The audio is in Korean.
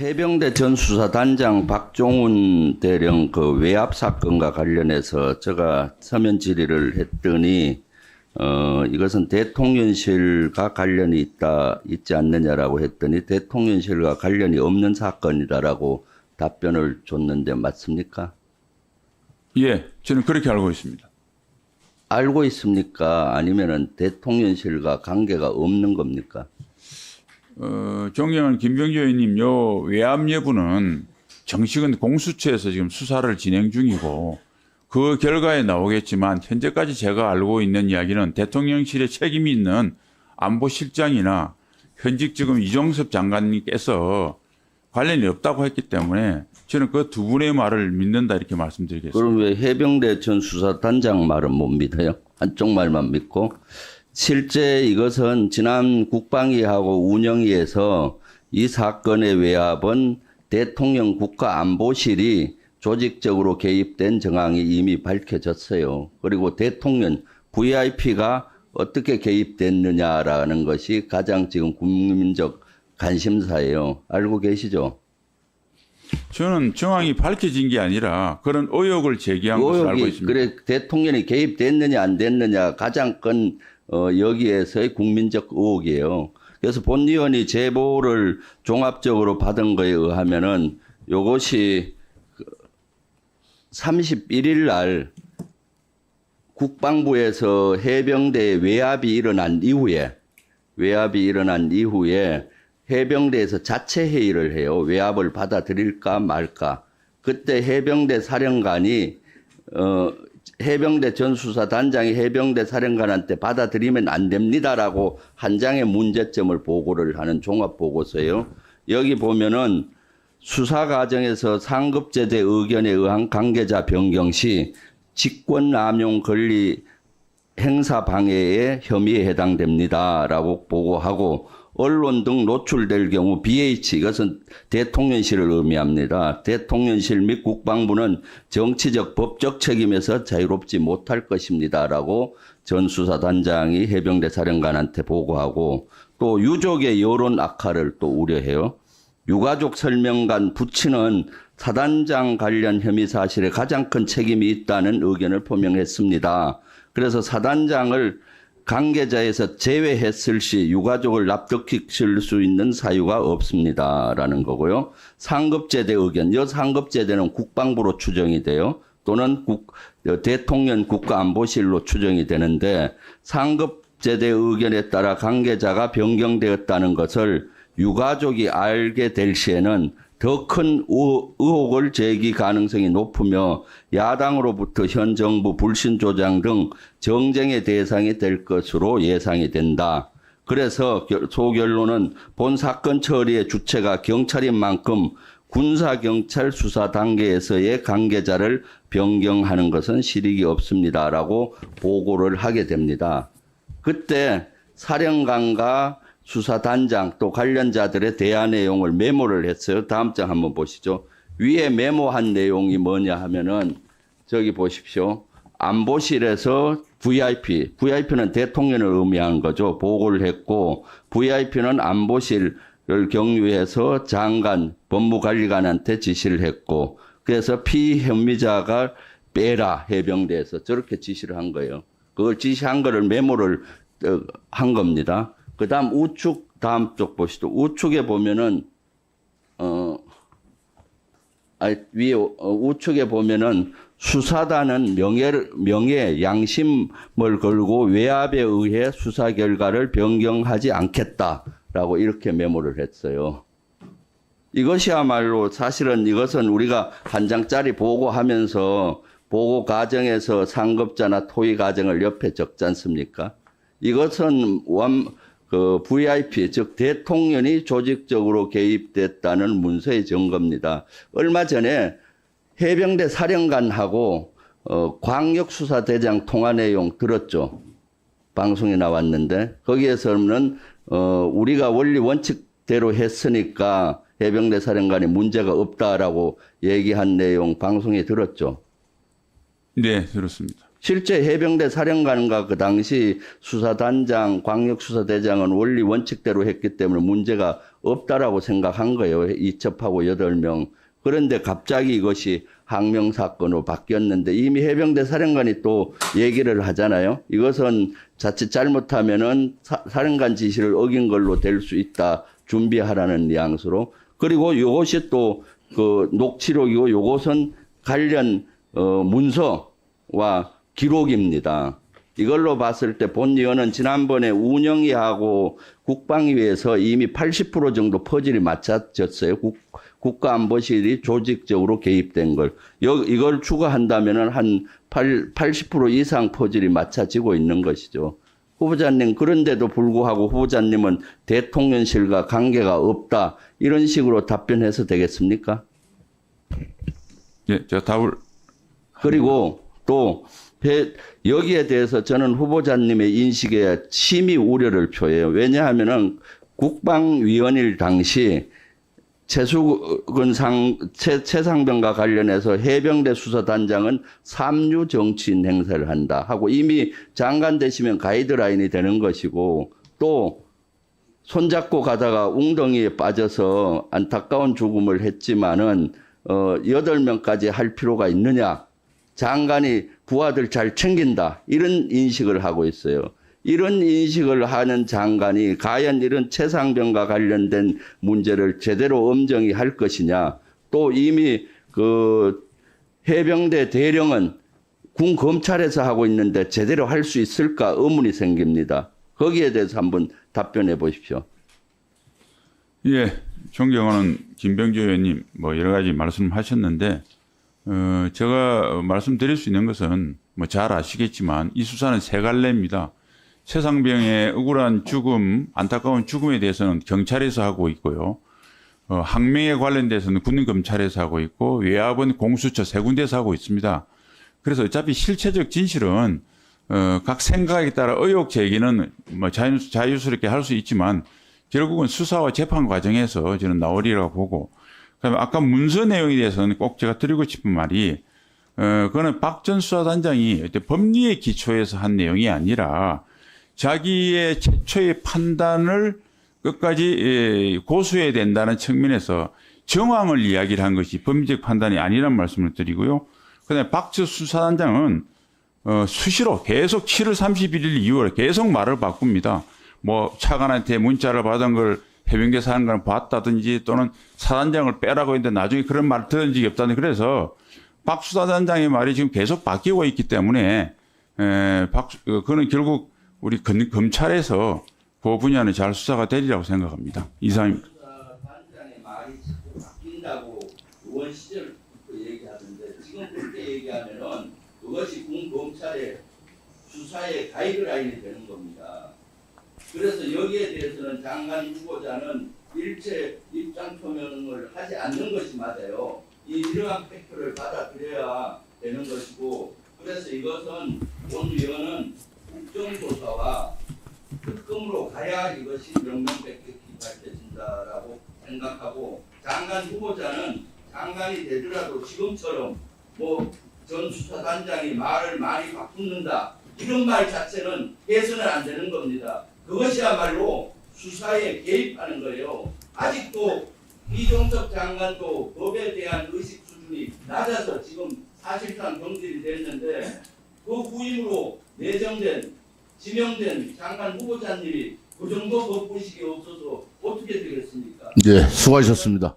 해병대 전 수사단장 박종훈 대령 그 외압 사건과 관련해서 제가 서면 질의를 했더니 어 이것은 대통령실과 관련이 있다 있지 않느냐라고 했더니 대통령실과 관련이 없는 사건이다라고 답변을 줬는데 맞습니까? 예, 저는 그렇게 알고 있습니다. 알고 있습니까? 아니면은 대통령실과 관계가 없는 겁니까? 어, 존경하는 김병주 의원님, 요 외압 여부는 정식은 공수처에서 지금 수사를 진행 중이고 그 결과에 나오겠지만 현재까지 제가 알고 있는 이야기는 대통령실에 책임이 있는 안보실장이나 현직 지금 이종섭 장관님께서 관련이 없다고 했기 때문에 저는 그 두 분의 말을 믿는다 이렇게 말씀드리겠습니다. 그럼 왜 해병대 전 수사단장 말은 못 믿어요? 한쪽 말만 믿고 실제 이것은 지난 국방위하고 운영위에서 이 사건의 외압은 대통령 국가안보실이 조직적으로 개입된 정황이 이미 밝혀졌어요. 그리고 대통령 VIP가 어떻게 개입됐느냐라는 것이 가장 지금 국민적 관심사예요. 알고 계시죠? 저는 정황이 밝혀진 게 아니라 그런 의혹을 제기한 것으로 알고 있습니다. 그래 대통령이 개입됐느냐 안 됐느냐 가장 큰 어, 여기에서의 국민적 의혹이에요. 그래서 본의원이 제보를 종합적으로 받은 거에 의하면은 요것이 그 31일 날 국방부에서 해병대 외압이 일어난 이후에 외압이 일어난 이후에 해병대에서 자체 회의를 해요. 외압을 받아들일까 말까. 그때 해병대 사령관이 어 해병대 전수사 단장이 해병대 사령관한테 받아들이면 안 됩니다라고 한 장의 문제점을 보고를 하는 종합 보고서예요. 여기 보면은 수사 과정에서 상급제대 의견에 의한 관계자 변경 시 직권 남용 권리 행사 방해의 혐의에 해당됩니다라고 보고하고 언론 등 노출될 경우 BH 이것은 대통령실을 의미합니다. 대통령실 및 국방부는 정치적 법적 책임에서 자유롭지 못할 것입니다라고 전 수사단장이 해병대 사령관한테 보고하고 또 유족의 여론 악화를 또 우려해요. 유가족 설명관 부친은 사단장 관련 혐의 사실에 가장 큰 책임이 있다는 의견을 표명했습니다. 그래서 사단장을 관계자에서 제외했을 시 유가족을 납득시킬 수 있는 사유가 없습니다라는 거고요. 상급제대 의견, 여 상급제대는 국방부로 추정이 돼요. 또는 국, 어, 대통령 국가안보실로 추정이 되는데 상급제대 의견에 따라 관계자가 변경되었다는 것을 유가족이 알게 될 시에는 더 큰 의혹을 제기 가능성이 높으며 야당으로부터 현 정부 불신 조장 등 정쟁의 대상이 될 것으로 예상이 된다. 그래서 결- 소결론은 본 사건 처리의 주체가 경찰인 만큼 군사경찰 수사 단계에서의 관계자를 변경하는 것은 실익이 없습니다라고 보고를 하게 됩니다. 그때 사령관과 수사단장 또 관련자들의 대화 내용을 메모를 했어요. 다음 장 한번 보시죠. 위에 메모한 내용이 뭐냐 하면은 저기 보십시오. 안보실에서 VIP, VIP는 대통령을 의미하는 거죠. 보고를 했고 VIP는 안보실을 경유해서 장관, 법무관리관한테 지시를 했고 그래서 피혐의자가 빼라 해병대에서 저렇게 지시를 한 거예요. 그걸 지시한 거를 메모를 어, 한 겁니다. 그 다음 우측 다음 쪽 보시죠. 우측에 보면은 어 아, 위에 어, 우측에 보면은 수사단은 명예를 명예 양심을 걸고 외압에 의해 수사 결과를 변경하지 않겠다라고 이렇게 메모를 했어요. 이것이야말로 사실은 이것은 우리가 한 장짜리 보고하면서 보고 과정에서 상급자나 토의 과정을 옆에 적지 않습니까? 이것은 원, 그 VIP, 즉 대통령이 조직적으로 개입됐다는 문서의 증거입니다. 얼마 전에 해병대 사령관하고 어, 광역수사대장 통화 내용 들었죠? 방송에 나왔는데 거기에서는 어, 우리가 원리 원칙대로 했으니까 해병대 사령관이 문제가 없다라고 얘기한 내용 방송에 들었죠. 네, 들었습니다. 실제 해병대 사령관과 그 당시 수사단장, 광역수사대장은 원리 원칙대로 했기 때문에 문제가 없다라고 생각한 거예요. 이첩하고 여덟 명 그런데 갑자기 이것이 항명 사건으로 바뀌었는데 이미 해병대 사령관이 또 얘기를 하잖아요. 이것은 자칫 잘못하면은 사, 사령관 지시를 어긴 걸로 될 수 있다. 준비하라는 뉘앙스로. 그리고 이것이 또 그 녹취록이고 요것은 관련 어, 문서와 기록입니다. 이걸로 봤을 때본 의원은 지난번에 운영위하고 국방위에서 이미 80% 정도 퍼즐이 맞춰졌어요. 국, 국가안보실이 조직적으로 개입된 걸. 여, 이걸 추가한다면은 한 8, 80% 이상 퍼즐이 맞춰지고 있는 것이죠. 후보자님, 그런데도 불구하고 후보자님은 대통령실과 관계가 없다. 이런 식으로 답변해서 되겠습니까? 예, 제가 답을 그리고 또 배- 여기에 대해서 저는 후보자님의 인식에 심히 우려를 표해요. 왜냐하면은 국방위원일 당시 최수근 상, 최, 최상병과 관련해서 해병대 수사단장은 삼류 정치인 행사를 한다 하고 이미 장관 되시면 가이드라인이 되는 것이고 또 손잡고 가다가 웅덩이에 빠져서 안타까운 죽음을 했지만은 어 여덟 명까지 할 필요가 있느냐? 장관이 부하들 잘 챙긴다 이런 인식을 하고 있어요. 이런 인식을 하는 장관이 과연 이런 최상병과 관련된 문제를 제대로 엄정히 할 것이냐? 또 이미 그 해병대 대령은 군 검찰에서 하고 있는데 제대로 할 수 있을까 의문이 생깁니다. 거기에 대해서 한번 답변해 보십시오. 예, 존경하는 김병주 의원님 뭐 여러 가지 말씀하셨는데 어, 제가 말씀드릴 수 있는 것은 뭐 잘 아시겠지만 이 수사는 세 갈래입니다. 최상병의 억울한 죽음, 안타까운 죽음에 대해서는 경찰에서 하고 있고요. 어, 항명에 관련돼서는 군검찰에서 하고 있고 외압은 공수처 세 군데서 하고 있습니다. 그래서 어차피 실체적 진실은 어, 각 생각에 따라 의혹 제기는 뭐 자유, 자유스럽게 할 수 있지만 결국은 수사와 재판 과정에서 저는 나오리라고 보고 그다음에 아까 문서 내용에 대해서는 꼭 제가 드리고 싶은 말이 어 그거는 박 전 수사단장이 어떤 법리에 기초해서 한 내용이 아니라 자기의 최초의 판단을 끝까지 예, 고수해야 된다는 측면에서 정황을 이야기를 한 것이 법리적 판단이 아니라는 말씀을 드리고요. 그다음에 박전 수사단장은 어, 수시로 계속 7월 31일 이후에 계속 말을 바꿉니다. 뭐 차관한테 문자를 받은 걸 해병대 사령관을 봤다든지 또는 사단장을 빼라고 했는데 나중에 그런 말 들은 적이 없다는 그래서 박 수사단장의 말이 지금 계속 바뀌고 있기 때문에 에, 박, 어, 그는 결국 우리 검, 검찰에서 그 분야는 잘 수사가 되리라고 생각합니다. 이상입니다. 단장의 말이 자꾸 바뀐다고 의원 시절부터 얘기하던데 지금 그렇게 얘기하면은 그것이 군 검찰의 수사의 가이드라인이 되는 겁니다. 그래서 여기에 대해서는 장관 후보자는 일체 입장 표명을 하지 않는 것이 맞아요. 이 이러한 팩트를 받아들여야 되는 것이고 그래서 이것은 본 위원은 국정조사와 특검으로 가야 이것이 명명백백히 밝혀진다라고 생각하고 장관 후보자는 장관이 되더라도 지금처럼 뭐 전 수사단장이 말을 많이 바꾼다 이런 말 자체는 해서는 안 되는 겁니다. 그것이야말로 수사에 개입하는 거예요. 아직도 이종석 장관도 법에 대한 의식 수준이 낮아서 지금 사실상 경질이 됐는데 그 후임으로 내정된 지명된 장관 후보자님이 그 정도 법부식이 없어서 어떻게 되겠습니까? 네, 수고하셨습니다.